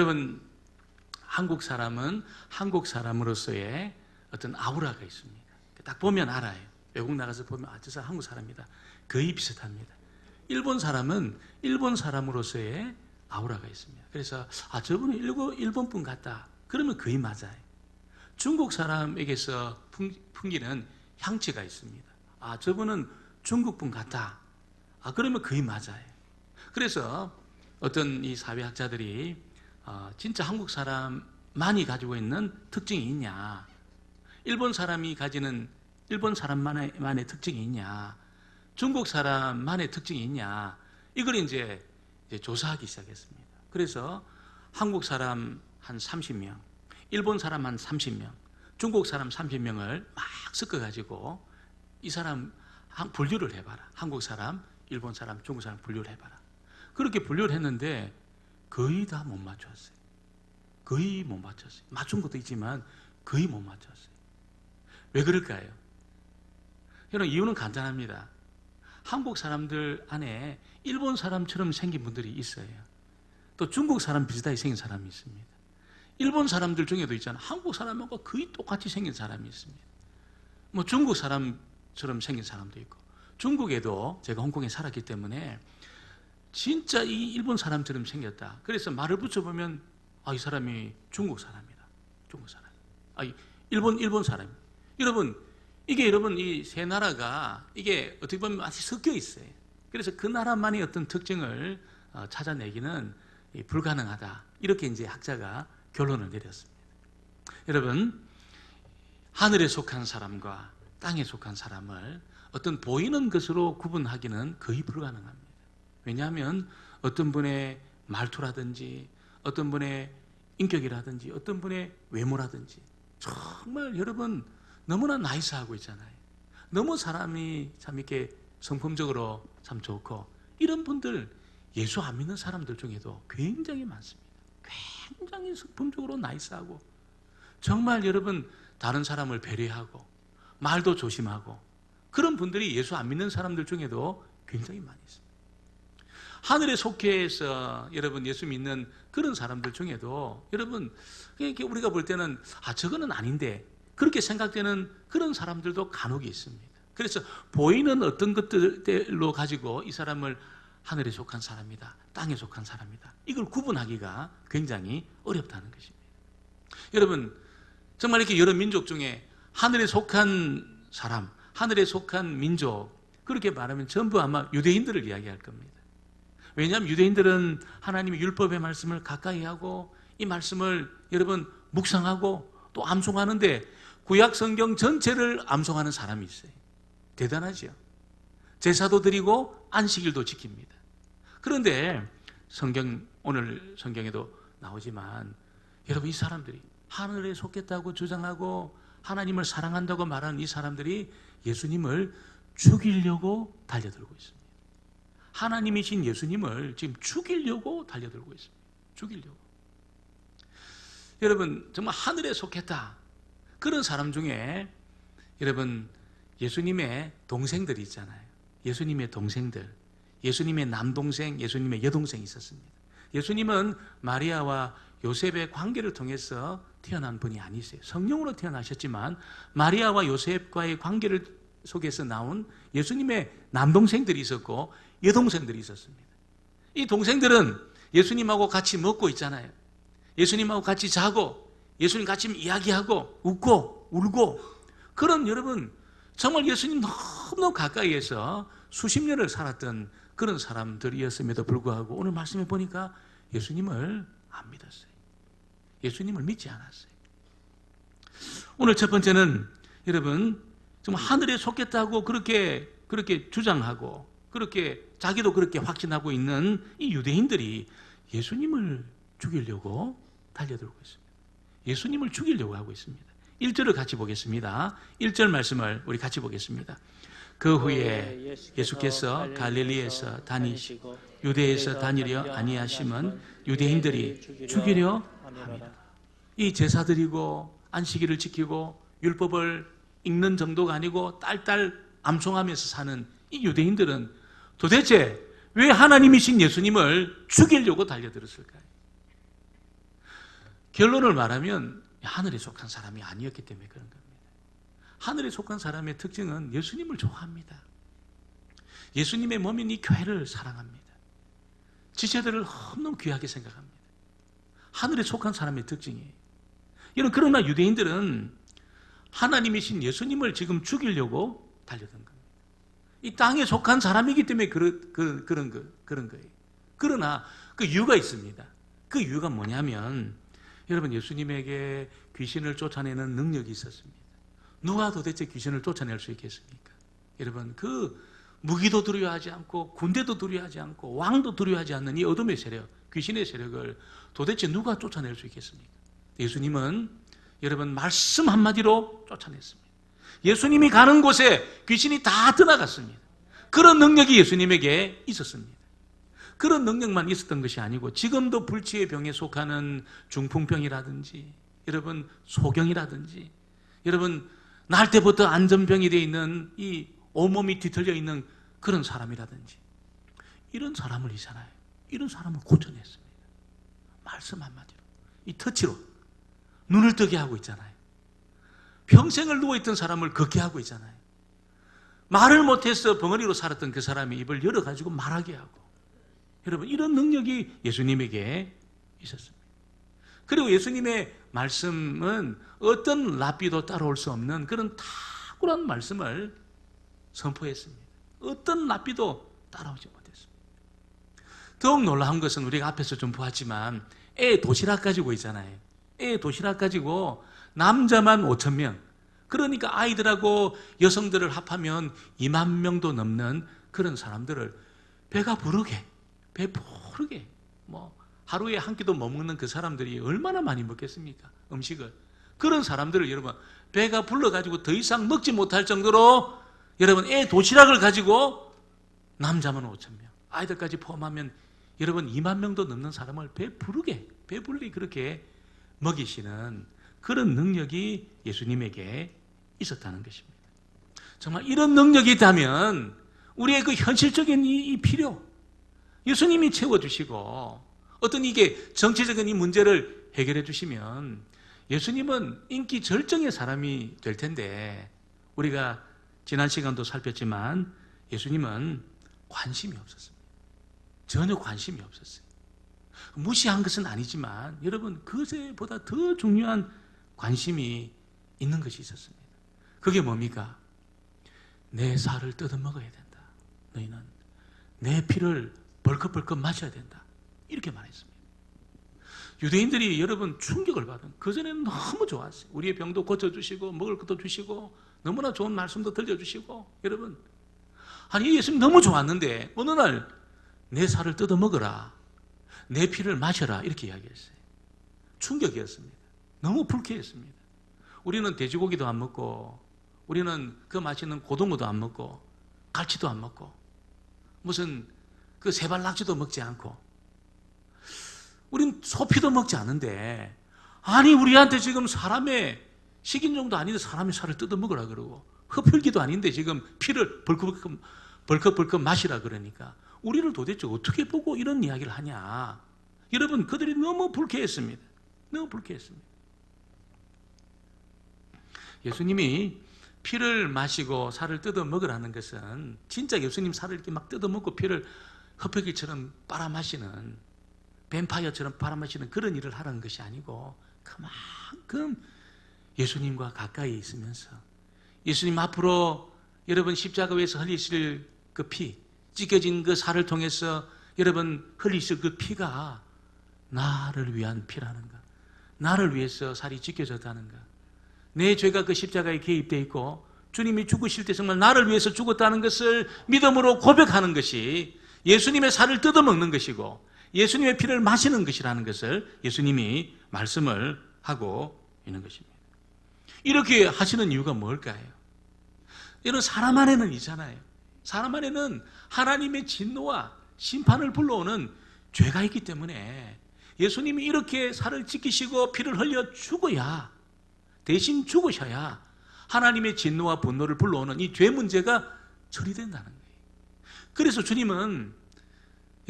여러분 한국 사람은 한국 사람으로서의 어떤 아우라가 있습니다. 딱 보면 알아요. 외국 나가서 보면 아, 저 사람 한국 사람이다. 거의 비슷합니다. 일본 사람은 일본 사람으로서의 아우라가 있습니다. 그래서 아 저분은 일본 일본 분 같다. 그러면 거의 맞아요. 중국 사람에게서 풍, 풍기는 향취가 있습니다. 아 저분은 중국 분 같다. 아 그러면 거의 맞아요. 그래서 어떤 이 사회학자들이 어, 진짜 한국 사람만이 가지고 있는 특징이 있냐? 일본 사람이 가지는 일본 사람만의 만의 특징이 있냐? 중국 사람만의 특징이 있냐? 이걸 이제, 이제 조사하기 시작했습니다. 그래서 한국 사람 한 30명, 일본 사람 한 30명, 중국 사람 30명을 막 섞어가지고 이 사람 한- 분류를 해봐라. 한국 사람, 일본 사람, 중국 사람 분류를 해봐라. 그렇게 분류를 했는데 거의 다 못 맞췄어요. 거의 못 맞췄어요. 맞춘 것도 있지만 거의 못 맞췄어요. 왜 그럴까요? 여러분 이유는 간단합니다. 한국 사람들 안에 일본 사람처럼 생긴 분들이 있어요. 또 중국 사람 비슷하게 생긴 사람이 있습니다. 일본 사람들 중에도 있잖아요. 한국 사람하고 거의 똑같이 생긴 사람이 있습니다. 뭐 중국 사람처럼 생긴 사람도 있고 중국에도 제가 홍콩에 살았기 때문에 진짜 이 일본 사람처럼 생겼다. 그래서 말을 붙여보면 아, 이 사람이 중국 사람이다. 중국 사람. 아, 이 일본 일본 사람. 여러분 이게 여러분 이 세 나라가 이게 어떻게 보면 아주 섞여 있어요. 그래서 그 나라만의 어떤 특징을 어, 찾아내기는 이 불가능하다. 이렇게 이제 학자가 결론을 내렸습니다. 여러분 하늘에 속한 사람과 땅에 속한 사람을 어떤 보이는 것으로 구분하기는 거의 불가능합니다. 왜냐하면 어떤 분의 말투라든지 어떤 분의 인격이라든지 어떤 분의 외모라든지 정말 여러분 너무나 나이스하고 있잖아요. 너무 사람이 참 이렇게 성품적으로 참 좋고 이런 분들 예수 안 믿는 사람들 중에도 굉장히 많습니다. 굉장히 성품적으로 나이스하고 정말 여러분 다른 사람을 배려하고 말도 조심하고 그런 분들이 예수 안 믿는 사람들 중에도 굉장히 많이 있습니다. 하늘에 속해서 여러분 예수 믿는 그런 사람들 중에도 여러분 우리가 볼 때는 아 저거는 아닌데 그렇게 생각되는 그런 사람들도 간혹 있습니다. 그래서 보이는 어떤 것들로 가지고 이 사람을 하늘에 속한 사람이다, 땅에 속한 사람이다. 이걸 구분하기가 굉장히 어렵다는 것입니다. 여러분 정말 이렇게 여러 민족 중에 하늘에 속한 사람, 하늘에 속한 민족 그렇게 말하면 전부 아마 유대인들을 이야기할 겁니다. 왜냐하면 유대인들은 하나님의 율법의 말씀을 가까이 하고 이 말씀을 여러분 묵상하고 또 암송하는데 구약 성경 전체를 암송하는 사람이 있어요. 대단하죠. 제사도 드리고 안식일도 지킵니다. 그런데 성경 오늘 성경에도 나오지만 여러분 이 사람들이 하늘에 속했다고 주장하고 하나님을 사랑한다고 말하는 이 사람들이 예수님을 죽이려고 달려들고 있습니다. 하나님이신 예수님을 지금 죽이려고 달려들고 있습니다. 죽이려고. 여러분, 정말 하늘에 속했다. 그런 사람 중에 여러분, 예수님의 동생들이 있잖아요. 예수님의 동생들. 예수님의 남동생, 예수님의 여동생이 있었습니다. 예수님은 마리아와 요셉의 관계를 통해서 태어난 분이 아니세요. 성령으로 태어나셨지만 마리아와 요셉과의 관계를 속에서 나온 예수님의 남동생들이 있었고 여동생들이 있었습니다. 이 동생들은 예수님하고 같이 먹고 있잖아요. 예수님하고 같이 자고 예수님 같이 이야기하고 웃고 울고 그런 여러분 정말 예수님 너무 가까이에서 수십 년을 살았던 그런 사람들이었음에도 불구하고 오늘 말씀해 보니까 예수님을 안 믿었어요. 예수님을 믿지 않았어요. 오늘 첫 번째는 여러분 정말 하늘에 속겠다고 그렇게 그렇게 주장하고 그렇게 자기도 그렇게 확신하고 있는 이 유대인들이 예수님을 죽이려고 달려들고 있습니다. 예수님을 죽이려고 하고 있습니다. 1절을 같이 보겠습니다. 1절 말씀을 우리 같이 보겠습니다. 그 후에 예수께서 갈릴리에서 다니시고 유대에서 다니려 아니하심은 유대인들이 죽이려 합니다. 이 제사 드리고 안식일을 지키고 율법을 읽는 정도가 아니고 딸딸 암송하면서 사는 이 유대인들은 도대체 왜 하나님이신 예수님을 죽이려고 달려들었을까요? 결론을 말하면 하늘에 속한 사람이 아니었기 때문에 그런 겁니다. 하늘에 속한 사람의 특징은 예수님을 좋아합니다. 예수님의 몸인 이 교회를 사랑합니다. 지체들을 너무 귀하게 생각합니다. 하늘에 속한 사람의 특징이에요. 여러분, 그러나 유대인들은 하나님이신 예수님을 지금 죽이려고 달려든 겁니다. 이 땅에 속한 사람이기 때문에 그런, 그, 그런, 거, 그런 거예요. 그러나 그 이유가 있습니다. 그 이유가 뭐냐면 여러분 예수님에게 귀신을 쫓아내는 능력이 있었습니다. 누가 도대체 귀신을 쫓아낼 수 있겠습니까? 여러분 그 무기도 두려워하지 않고 군대도 두려워하지 않고 왕도 두려워하지 않는 이 어둠의 세력, 귀신의 세력을 도대체 누가 쫓아낼 수 있겠습니까? 예수님은 여러분 말씀 한마디로 쫓아냈습니다. 예수님이 가는 곳에 귀신이 다 떠나갔습니다. 그런 능력이 예수님에게 있었습니다. 그런 능력만 있었던 것이 아니고 지금도 불치의 병에 속하는 중풍병이라든지 여러분 소경이라든지 여러분 날 때부터 안전병이 되어 있는 이 온몸이 뒤틀려 있는 그런 사람이라든지 이런 사람을 있잖아요. 이런 사람을 고쳐냈습니다. 말씀 한마디로 이 터치로 눈을 뜨게 하고 있잖아요. 평생을 누워있던 사람을 걷게 하고 있잖아요. 말을 못해서 벙어리로 살았던 그 사람이 입을 열어가지고 말하게 하고 여러분 이런 능력이 예수님에게 있었습니다. 그리고 예수님의 말씀은 어떤 랍비도 따라올 수 없는 그런 탁월한 말씀을 선포했습니다. 어떤 랍비도 따라오지 못했습니다. 더욱 놀라운 것은 우리가 앞에서 좀 보았지만 애 도시락 가지고 있잖아요. 애 도시락 가지고 남자만 5천 명. 그러니까 아이들하고 여성들을 합하면 2만 명도 넘는 그런 사람들을 배가 부르게 배 부르게 뭐 하루에 한 끼도 못 먹는 그 사람들이 얼마나 많이 먹겠습니까? 음식을. 그런 사람들을 여러분 배가 불러가지고 더 이상 먹지 못할 정도로 여러분 애 도시락을 가지고 남자만 5천 명, 아이들까지 포함하면 여러분 2만 명도 넘는 사람을 배 부르게 배불리 그렇게 먹이시는 그런 능력이 예수님에게 있었다는 것입니다. 정말 이런 능력이 있다면 우리의 그 현실적인 이, 이 필요 예수님이 채워주시고 어떤 이게 정치적인 이 문제를 해결해 주시면 예수님은 인기 절정의 사람이 될 텐데 우리가 지난 시간도 살폈지만 예수님은 관심이 없었습니다. 전혀 관심이 없었어요. 무시한 것은 아니지만 여러분 그것보다 더 중요한 관심이 있는 것이 있었습니다. 그게 뭡니까? 내 살을 뜯어 먹어야 된다. 너희는 내 피를 벌컥벌컥 마셔야 된다. 이렇게 말했습니다. 유대인들이 여러분 충격을 받은 그전에는 너무 좋았어요. 우리의 병도 고쳐주시고 먹을 것도 주시고 너무나 좋은 말씀도 들려주시고 여러분 아니 예수님 너무 좋았는데 어느 날 내 살을 뜯어 먹어라. 내 피를 마셔라. 이렇게 이야기했어요. 충격이었습니다. 너무 불쾌했습니다. 우리는 돼지고기도 안 먹고 우리는 그 맛있는 고등어도 안 먹고 갈치도 안 먹고 무슨 그 세발 낙지도 먹지 않고 우린 소피도 먹지 않는데 아니 우리한테 지금 사람의 식인종도 아닌데 사람의 살을 뜯어 먹으라 그러고 흡혈귀도 아닌데 지금 피를 벌컥벌컥 벌컥벌컥 마시라 그러니까 우리를 도대체 어떻게 보고 이런 이야기를 하냐. 여러분 그들이 너무 불쾌했습니다. 너무 불쾌했습니다 예수님이 피를 마시고 살을 뜯어 먹으라는 것은 진짜 예수님 살을 이렇게 막 뜯어 먹고 피를 흡혈귀처럼 빨아마시는 뱀파이어처럼 빨아마시는 그런 일을 하라는 것이 아니고 그만큼 예수님과 가까이 있으면서 예수님 앞으로 여러분 십자가 위에서 흘리실 그 피, 찢겨진 그 살을 통해서 여러분 흘리실 그 피가 나를 위한 피라는 가? 나를 위해서 살이 찢겨졌다는 가? 내 죄가 그 십자가에 개입되어 있고 주님이 죽으실 때 정말 나를 위해서 죽었다는 것을 믿음으로 고백하는 것이 예수님의 살을 뜯어먹는 것이고 예수님의 피를 마시는 것이라는 것을 예수님이 말씀을 하고 있는 것입니다. 이렇게 하시는 이유가 뭘까요? 이런 사람 안에는 있잖아요. 사람 안에는 하나님의 진노와 심판을 불러오는 죄가 있기 때문에 예수님이 이렇게 살을 지키시고 피를 흘려 죽어야 대신 죽으셔야 하나님의 진노와 분노를 불러오는 이 죄 문제가 처리된다는 거예요. 그래서 주님은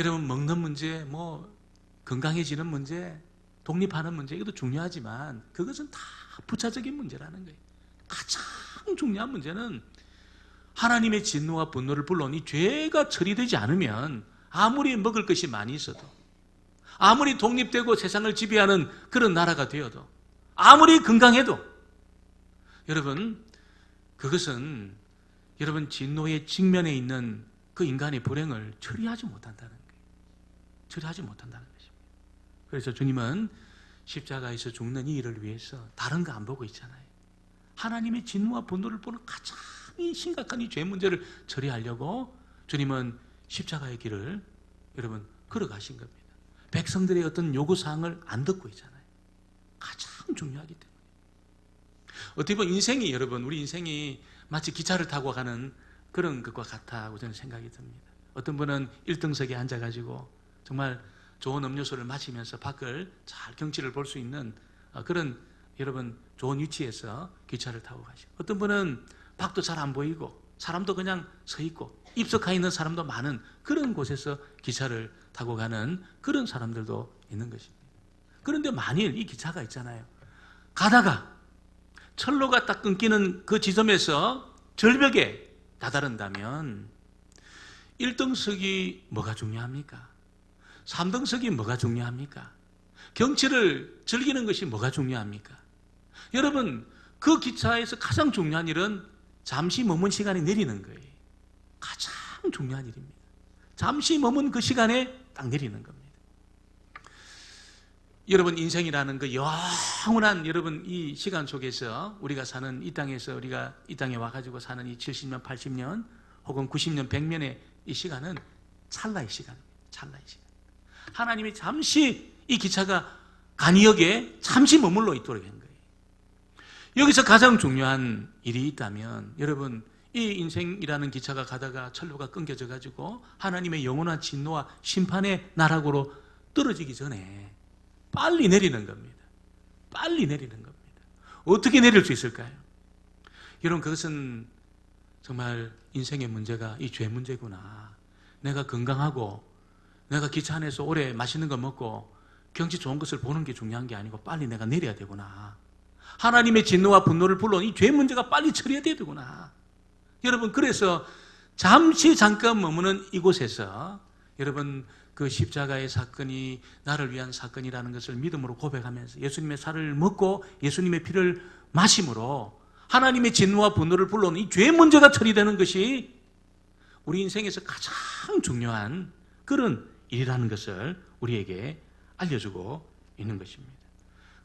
여러분 먹는 문제, 뭐 건강해지는 문제, 독립하는 문제 이것도 중요하지만 그것은 다 부차적인 문제라는 거예요. 가장 중요한 문제는 하나님의 진노와 분노를 불러온 이 죄가 처리되지 않으면 아무리 먹을 것이 많이 있어도 아무리 독립되고 세상을 지배하는 그런 나라가 되어도 아무리 건강해도 여러분 그것은 여러분 진노의 직면에 있는 그 인간의 불행을 처리하지 못한다는 거예요. 처리하지 못한다는 것입니다. 그래서 주님은 십자가에서 죽는 이 일을 위해서 다른 거 안 보고 있잖아요. 하나님의 진노와 분노를 보는 가장 이 심각한 이 죄 문제를 처리하려고 주님은 십자가의 길을 여러분 걸어가신 겁니다. 백성들의 어떤 요구 사항을 안 듣고 있잖아요. 가장 중요하기 때문에. 어떻게 보면 인생이 여러분 우리 인생이 마치 기차를 타고 가는 그런 것과 같다고 저는 생각이 듭니다. 어떤 분은 1등석에 앉아가지고 정말 좋은 음료수를 마시면서 밖을 잘 경치를 볼 수 있는 어, 그런 여러분 좋은 위치에서 기차를 타고 가시고 어떤 분은 밖도 잘 안 보이고 사람도 그냥 서 있고 입석하 있는 사람도 많은 그런 곳에서 기차를 타고 가는 그런 사람들도 있는 것입니다. 그런데 만일 이 기차가 있잖아요. 가다가 철로가 딱 끊기는 그 지점에서 절벽에 다다른다면 1등석이 뭐가 중요합니까? 3등석이 뭐가 중요합니까? 경치를 즐기는 것이 뭐가 중요합니까? 여러분, 그 기차에서 가장 중요한 일은 잠시 머문 시간에 내리는 거예요. 가장 중요한 일입니다. 잠시 머문 그 시간에 딱 내리는 겁니다. 여러분 인생이라는 그 영원한 여러분 이 시간 속에서 우리가 사는 이 땅에서 우리가 이 땅에 와가지고 사는 이 70년, 80년 혹은 90년, 100년의 이 시간은 찰나의 시간입니다. 찰나의 시간. 하나님이 잠시 이 기차가 간이역에 잠시 머물러 있도록 한 거예요. 여기서 가장 중요한 일이 있다면 여러분 이 인생이라는 기차가 가다가 철로가 끊겨져 가지고 하나님의 영원한 진노와 심판의 나락으로 떨어지기 전에 빨리 내리는 겁니다. 빨리 내리는 겁니다. 어떻게 내릴 수 있을까요? 여러분 그것은 정말 인생의 문제가 이 죄 문제구나. 내가 건강하고 내가 기차 안에서 오래 맛있는 거 먹고 경치 좋은 것을 보는 게 중요한 게 아니고 빨리 내가 내려야 되구나. 하나님의 진노와 분노를 불러온 이 죄 문제가 빨리 처리해야 되구나. 여러분 그래서 잠시 잠깐 머무는 이곳에서 여러분 그 십자가의 사건이 나를 위한 사건이라는 것을 믿음으로 고백하면서 예수님의 살을 먹고 예수님의 피를 마심으로 하나님의 진노와 분노를 불러온 이죄 문제가 처리되는 것이 우리 인생에서 가장 중요한 그런 일이라는 것을 우리에게 알려주고 있는 것입니다.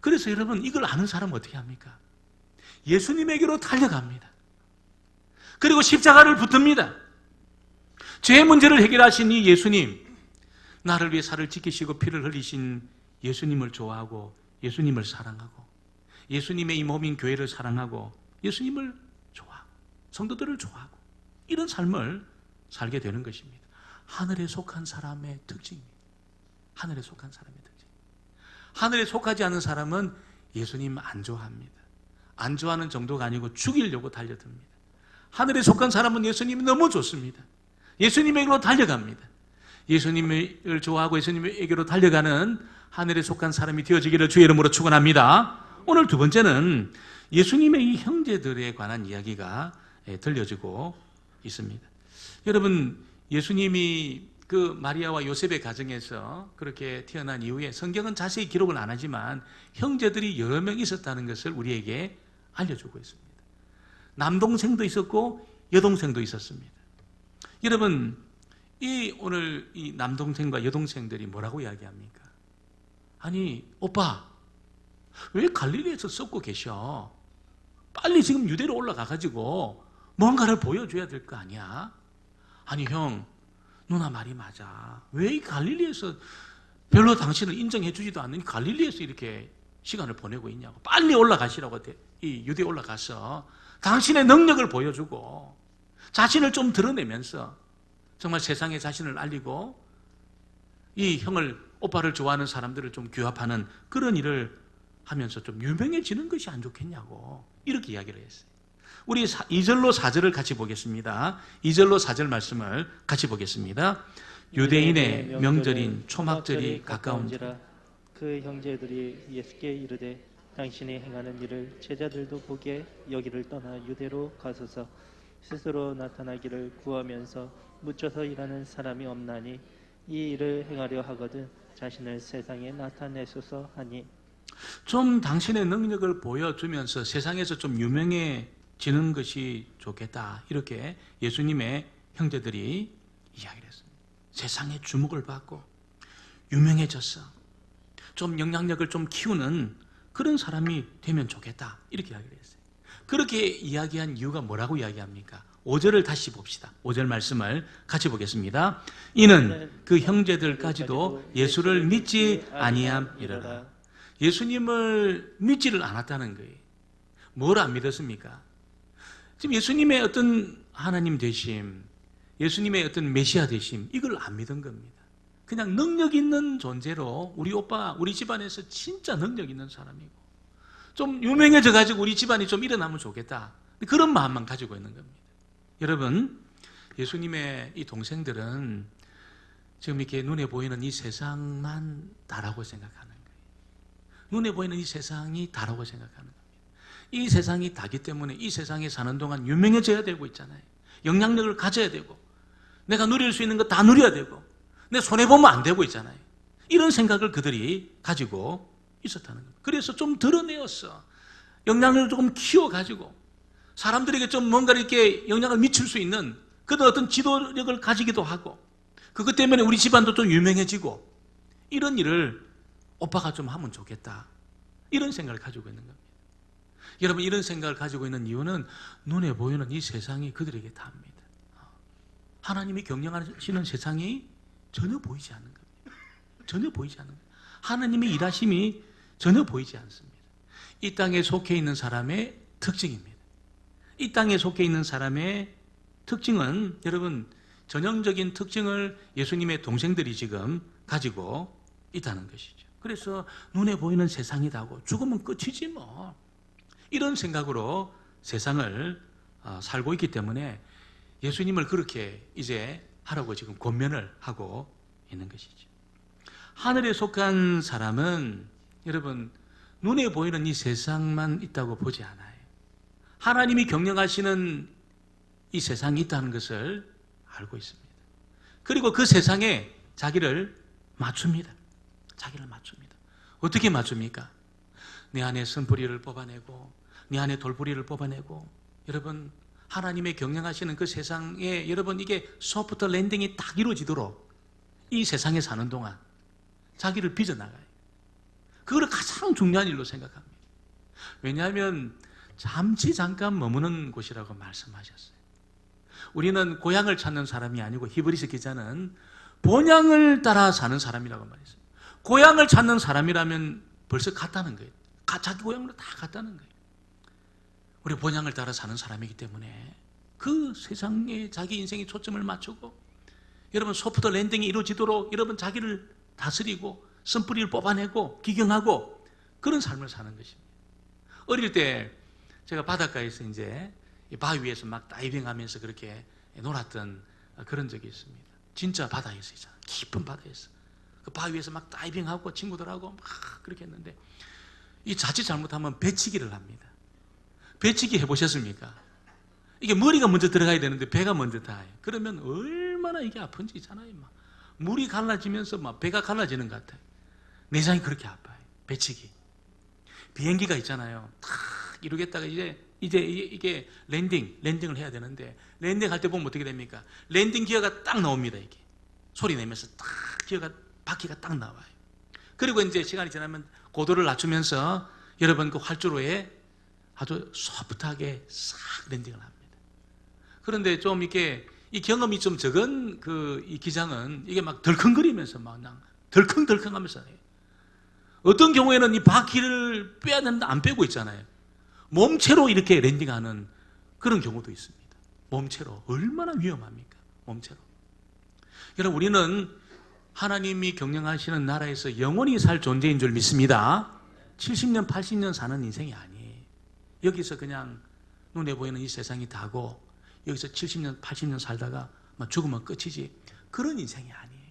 그래서 여러분 이걸 아는 사람은 어떻게 합니까? 예수님에게로 달려갑니다. 그리고 십자가를 붙듭니다. 죄 문제를 해결하신 이 예수님, 나를 위해 살을 지키시고 피를 흘리신 예수님을 좋아하고 예수님을 사랑하고 예수님의 이 몸인 교회를 사랑하고 예수님을 좋아하고 성도들을 좋아하고 이런 삶을 살게 되는 것입니다. 하늘에 속한 사람의 특징입니다. 하늘에 속한 사람의 특징. 하늘에 속하지 않은 사람은 예수님 안 좋아합니다. 안 좋아하는 정도가 아니고 죽이려고 달려듭니다. 하늘에 속한 사람은 예수님이 너무 좋습니다. 예수님에게로 달려갑니다. 예수님을 좋아하고 예수님에게로 달려가는 하늘에 속한 사람이 되어지기를 주의 이름으로 축원합니다. 오늘 두 번째는 예수님의 이 형제들에 관한 이야기가 예, 들려지고 있습니다. 여러분, 예수님이 그 마리아와 요셉의 가정에서 그렇게 태어난 이후에 성경은 자세히 기록을 안 하지만 형제들이 여러 명 있었다는 것을 우리에게 알려주고 있습니다. 남동생도 있었고 여동생도 있었습니다. 여러분, 이 오늘 이 남동생과 여동생들이 뭐라고 이야기합니까? 아니, 오빠, 왜 갈릴리에서 썩고 계셔? 빨리 지금 유대로 올라가 가지고 뭔가를 보여줘야 될 거 아니야? 아니 형, 누나 말이 맞아. 왜 이 갈릴리에서 별로 당신을 인정해 주지도 않는 갈릴리에서 이렇게 시간을 보내고 있냐고. 빨리 올라가시라고 이 유대 올라가서 당신의 능력을 보여주고 자신을 좀 드러내면서 정말 세상에 자신을 알리고 이 형을 오빠를 좋아하는 사람들을 좀 규합하는 그런 일을 하면서 좀 유명해지는 것이 안 좋겠냐고 이렇게 이야기를 했어요. 우리 2절로 4절을 같이 보겠습니다. 2절로 4절 말씀을 같이 보겠습니다. 유대인의 명절인 초막절이 가까운지라 그 형제들이 예수께 이르되 당신이 행하는 일을 제자들도 보게 여기를 떠나 유대로 가소서 스스로 나타나기를 구하면서 묻혀서 일하는 사람이 없나니 이 일을 행하려 하거든 자신을 세상에 나타내소서 하니 좀 당신의 능력을 보여주면서 세상에서 좀 유명해지는 것이 좋겠다. 이렇게 예수님의 형제들이 이야기를 했습니다. 세상의 주목을 받고 유명해졌어. 좀 영향력을 좀 키우는 그런 사람이 되면 좋겠다. 이렇게 이야기를 했어요. 그렇게 이야기한 이유가 뭐라고 이야기합니까? 5절을 다시 봅시다. 5절 말씀을 같이 보겠습니다. 이는 그 형제들까지도 예수를 믿지 아니함이러라. 예수님을 믿지를 않았다는 거예요. 뭘 안 믿었습니까? 지금 예수님의 어떤 하나님 되심, 예수님의 어떤 메시아 되심, 이걸 안 믿은 겁니다. 그냥 능력 있는 존재로 우리 오빠, 우리 집안에서 진짜 능력 있는 사람이고, 좀 유명해져가지고 우리 집안이 좀 일어나면 좋겠다. 그런 마음만 가지고 있는 겁니다. 여러분, 예수님의 이 동생들은 지금 이렇게 눈에 보이는 이 세상만 다라고 생각하는 거예요. 눈에 보이는 이 세상이 다라고 생각하는 겁니다. 이 세상이 다기 때문에 이 세상에 사는 동안 유명해져야 되고 있잖아요. 영향력을 가져야 되고, 내가 누릴 수 있는 거 다 누려야 되고, 내 손해보면 안 되고 있잖아요. 이런 생각을 그들이 가지고 있었다는 겁니다. 그래서 좀 드러내었어. 영향력을 조금 키워가지고, 사람들에게 좀 뭔가 이렇게 영향을 미칠 수 있는 그런 어떤 지도력을 가지기도 하고, 그것 때문에 우리 집안도 좀 유명해지고, 이런 일을 오빠가 좀 하면 좋겠다. 이런 생각을 가지고 있는 겁니다. 여러분, 이런 생각을 가지고 있는 이유는 눈에 보이는 이 세상이 그들에게 답니다. 하나님이 경영하시는 세상이 전혀 보이지 않는 겁니다. 전혀 보이지 않는 겁니다. 하나님의 일하심이 전혀 보이지 않습니다. 이 땅에 속해 있는 사람의 특징입니다. 이 땅에 속해 있는 사람의 특징은 여러분 전형적인 특징을 예수님의 동생들이 지금 가지고 있다는 것이죠. 그래서 눈에 보이는 세상이다고 죽으면 끝이지 뭐 이런 생각으로 세상을 어, 살고 있기 때문에 예수님을 그렇게 이제 하라고 지금 권면을 하고 있는 것이죠. 하늘에 속한 사람은 여러분 눈에 보이는 이 세상만 있다고 보지 않아요. 하나님이 경영하시는 이 세상이 있다는 것을 알고 있습니다. 그리고 그 세상에 자기를 맞춥니다. 자기를 맞춥니다. 어떻게 맞춥니까? 내 안에 선뿌리를 뽑아내고, 내 안에 돌뿌리를 뽑아내고, 여러분, 하나님의 경영하시는 그 세상에 여러분 이게 소프트 랜딩이 딱 이루어지도록 이 세상에 사는 동안 자기를 빚어나가요. 그걸 가장 중요한 일로 생각합니다. 왜냐하면 잠시 잠깐 머무는 곳이라고 말씀하셨어요. 우리는 고향을 찾는 사람이 아니고 히브리스 기자는 본향을 따라 사는 사람이라고 말했어요. 고향을 찾는 사람이라면 벌써 갔다는 거예요. 가- 자기 고향으로 다 갔다는 거예요. 우리 본향을 따라 사는 사람이기 때문에 그 세상에 자기 인생에 초점을 맞추고 여러분 소프트 랜딩이 이루어지도록 여러분 자기를 다스리고 선뿌리를 뽑아내고 기경하고 그런 삶을 사는 것입니다. 어릴 때 제가 바닷가에서 이제 이 바위 위에서 막 다이빙하면서 그렇게 놀았던 그런 적이 있습니다. 진짜 바다에서 있잖아. 깊은 바다에서. 그 바위 위에서 막 다이빙하고 친구들하고 막 그렇게 했는데 이 자칫 잘못하면 배치기를 합니다. 배치기 해보셨습니까? 이게 머리가 먼저 들어가야 되는데 배가 먼저 닿아요. 그러면 얼마나 이게 아픈지 있잖아요. 막 물이 갈라지면서 막 배가 갈라지는 것 같아요. 내장이 그렇게 아파요. 배치기. 비행기가 있잖아요. 탁 이루겠다가 이제 이제 이게, 랜딩 랜딩을 해야 되는데 랜딩 할 때 보면 어떻게 됩니까? 랜딩 기어가 딱 나옵니다. 이게 소리 내면서 딱 기어가 바퀴가 딱 나와요. 그리고 이제 시간이 지나면 고도를 낮추면서 여러분 그 활주로에 아주 소프트하게 싹 랜딩을 합니다. 그런데 좀 이렇게 이 경험이 좀 적은 그 이 기장은 이게 막 덜컹거리면서 막 덜컹덜컹하면서. 어떤 경우에는 이 바퀴를 빼야 되는데 안 빼고 있잖아요. 몸체로 이렇게 랜딩하는 그런 경우도 있습니다. 몸체로 얼마나 위험합니까? 몸체로. 여러분 우리는 하나님이 경영하시는 나라에서 영원히 살 존재인 줄 믿습니다. 70년, 80년 사는 인생이 아니에요. 여기서 그냥 눈에 보이는 이 세상이 다고 여기서 70년, 80년 살다가 막 죽으면 끝이지. 그런 인생이 아니에요.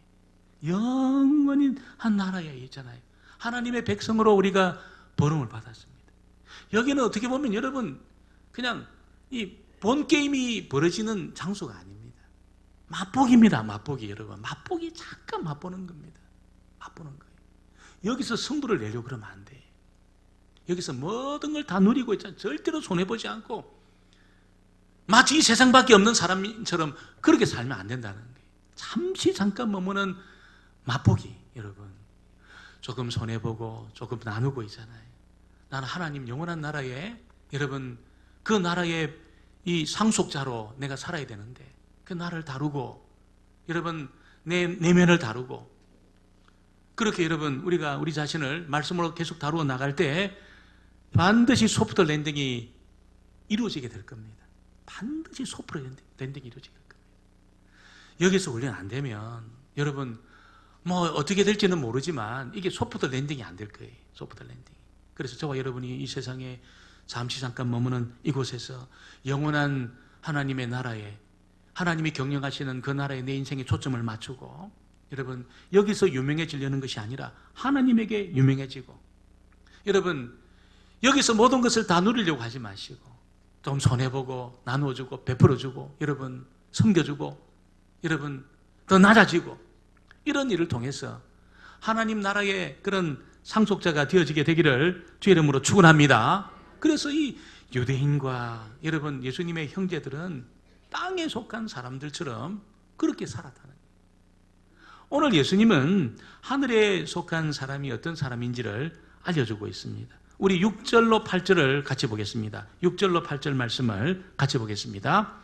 영원히 한 나라에 있잖아요. 하나님의 백성으로 우리가 버름을 받았습니다. 여기는 어떻게 보면 여러분 그냥 이 본 게임이 벌어지는 장소가 아닙니다. 맛보기입니다. 맛보기 여러분. 맛보기 잠깐 맛보는 겁니다. 맛보는 거예요. 여기서 승부를 내려고 그러면 안 돼. 여기서 모든 걸 다 누리고 있잖아요. 절대로 손해 보지 않고 마치 이 세상밖에 없는 사람처럼 그렇게 살면 안 된다는 거예요. 잠시 잠깐 머무는 맛보기 여러분. 조금 손해보고 조금 나누고 있잖아요. 나는 하나님 영원한 나라에 여러분 그 나라의 이 상속자로 내가 살아야 되는데 그 나를 다루고 여러분 내 내면을 다루고 그렇게 여러분 우리가 우리 자신을 말씀으로 계속 다루어 나갈 때 반드시 소프트 랜딩이 이루어지게 될 겁니다. 반드시 소프트 랜딩, 랜딩이 이루어지게 될 겁니다. 여기서 훈련 안 되면 여러분 뭐 어떻게 될지는 모르지만 이게 소프트 랜딩이 안 될 거예요. 소프트 랜딩. 그래서 저와 여러분이 이 세상에 잠시 잠깐 머무는 이곳에서 영원한 하나님의 나라에 하나님이 경영하시는 그 나라에 내 인생에 초점을 맞추고 여러분 여기서 유명해지려는 것이 아니라 하나님에게 유명해지고 여러분 여기서 모든 것을 다 누리려고 하지 마시고 좀 손해보고 나누어주고 베풀어주고 여러분 섬겨주고 여러분 더 낮아지고 이런 일을 통해서 하나님 나라의 그런 상속자가 되어지게 되기를 주 이름으로 축원합니다. 그래서 이 유대인과 여러분 예수님의 형제들은 땅에 속한 사람들처럼 그렇게 살았다는. 오늘 예수님은 하늘에 속한 사람이 어떤 사람인지를 알려주고 있습니다. 우리 6절로 8절을 같이 보겠습니다. 6절로 8절 말씀을 같이 보겠습니다.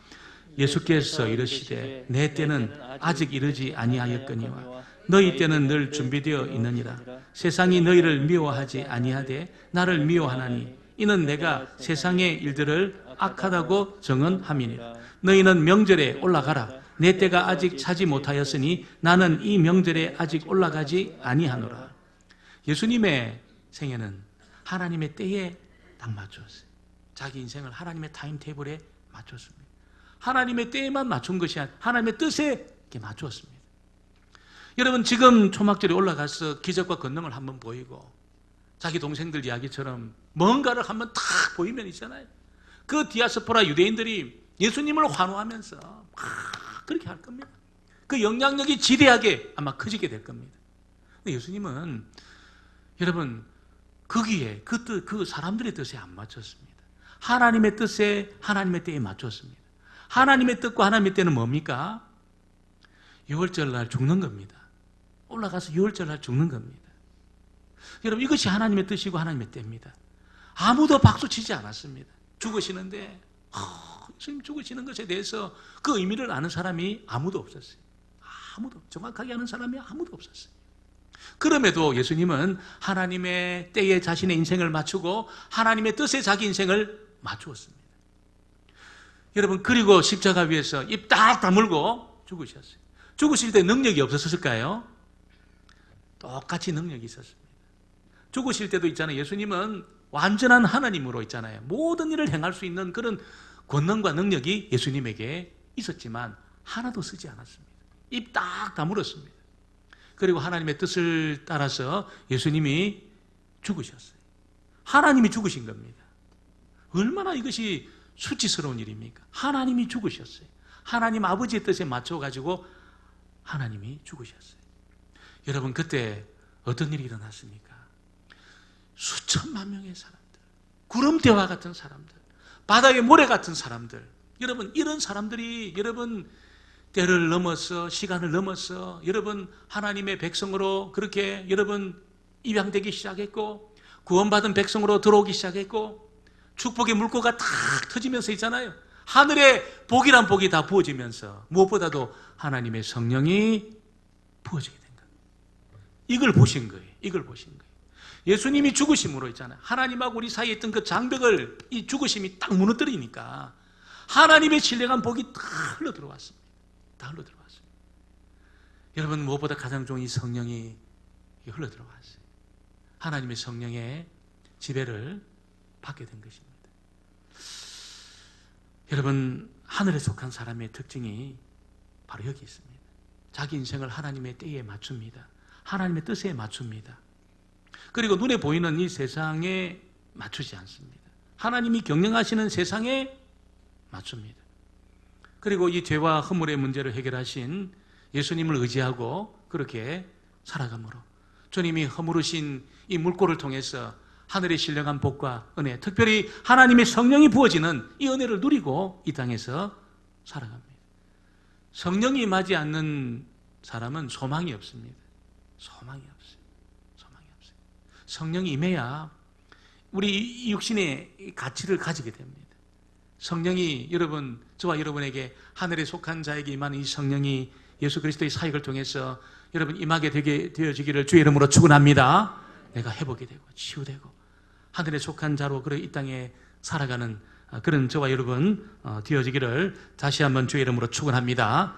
예수께서 이르시되 내 때는 아직 이르지 아니하였거니와 너희 때는 늘 준비되어 있느니라. 세상이 너희를 미워하지 아니하되 나를 미워하나니 이는 내가 세상의 일들을 악하다고 정언함이니라. 너희는 명절에 올라가라. 내 때가 아직 차지 못하였으니 나는 이 명절에 아직 올라가지 아니하노라. 예수님의 생애는 하나님의 때에 딱 맞췄어요. 자기 인생을 하나님의 타임테이블에 맞췄습니다 하나님의 때에만 맞춘 것이 아니라 하나님의 뜻에 맞추었습니다. 여러분 지금 초막절에 올라가서 기적과 권능을 한번 보이고 자기 동생들 이야기처럼 뭔가를 한번 탁 보이면 있잖아요. 그 디아스포라 유대인들이 예수님을 환호하면서 막 그렇게 할 겁니다. 그 영향력이 지대하게 아마 커지게 될 겁니다. 예수님은 여러분 거기에 그 뜻, 그 사람들의 뜻에 안 맞췄습니다. 하나님의 뜻에 하나님의 때에 맞췄습니다. 하나님의 뜻과 하나님의 때는 뭡니까? 6월절 날 죽는 겁니다. 올라가서 6월절 날 죽는 겁니다. 여러분 이것이 하나님의 뜻이고 하나님의 때입니다. 아무도 박수 치지 않았습니다. 죽으시는데 어, 예수님 죽으시는 것에 대해서 그 의미를 아는 사람이 아무도 없었어요. 아무도 정확하게 아는 사람이 아무도 없었어요. 그럼에도 예수님은 하나님의 때에 자신의 인생을 맞추고 하나님의 뜻에 자기 인생을 맞추었습니다. 여러분 그리고 십자가 위에서 입 딱 다물고 죽으셨어요. 죽으실 때 능력이 없었을까요? 똑같이 능력이 있었습니다. 죽으실 때도 있잖아요. 예수님은 완전한 하나님으로 있잖아요. 모든 일을 행할 수 있는 그런 권능과 능력이 예수님에게 있었지만 하나도 쓰지 않았습니다. 입 딱 다물었습니다. 그리고 하나님의 뜻을 따라서 예수님이 죽으셨어요. 하나님이 죽으신 겁니다. 얼마나 이것이 수치스러운 일입니까? 하나님이 죽으셨어요. 하나님 아버지의 뜻에 맞춰가지고 하나님이 죽으셨어요. 여러분, 그때 어떤 일이 일어났습니까? 수천만 명의 사람들, 구름대와 같은 사람들, 바다의 모래 같은 사람들, 여러분, 이런 사람들이 여러분, 때를 넘어서, 시간을 넘어서, 여러분, 하나님의 백성으로 그렇게 여러분, 입양되기 시작했고, 구원받은 백성으로 들어오기 시작했고, 축복의 물고가 탁 터지면서 있잖아요. 하늘에 복이란 복이 다 부어지면서 무엇보다도 하나님의 성령이 부어지게 된 거예요. 이걸 보신 거예요. 이걸 보신 거예요. 예수님이 죽으심으로 있잖아요. 하나님하고 우리 사이에 있던 그 장벽을 이 죽으심이 딱 무너뜨리니까 하나님의 신령한 복이 다 흘러 들어왔습니다. 다 흘러 들어왔어요. 여러분 무엇보다 가장 좋은 이 성령이 흘러 들어왔어요. 하나님의 성령의 지배를 받게 된 것입니다. 여러분 하늘에 속한 사람의 특징이 바로 여기 있습니다. 자기 인생을 하나님의 때에 맞춥니다. 하나님의 뜻에 맞춥니다. 그리고 눈에 보이는 이 세상에 맞추지 않습니다. 하나님이 경영하시는 세상에 맞춥니다. 그리고 이 죄와 허물의 문제를 해결하신 예수님을 의지하고 그렇게 살아감으로 주님이 허물으신 이 물고를 통해서 하늘의 신령한 복과 은혜, 특별히 하나님의 성령이 부어지는 이 은혜를 누리고 이 땅에서 살아갑니다. 성령이 임하지 않는 사람은 소망이 없습니다. 소망이 없어요. 소망이 없어요. 성령이 임해야 우리 이 육신의 가치를 가지게 됩니다. 성령이 여러분 저와 여러분에게 하늘에 속한 자에게 임하는 이 성령이 예수 그리스도의 사역을 통해서 여러분 임하게 되게 되어지기를 주의 이름으로 축원합니다. 내가 회복이 되고 치유되고 하늘에 속한 자로 그래 이 땅에 살아가는 아, 그런 저와 여러분 어, 되어지기를 다시 한번 주의 이름으로 축원합니다.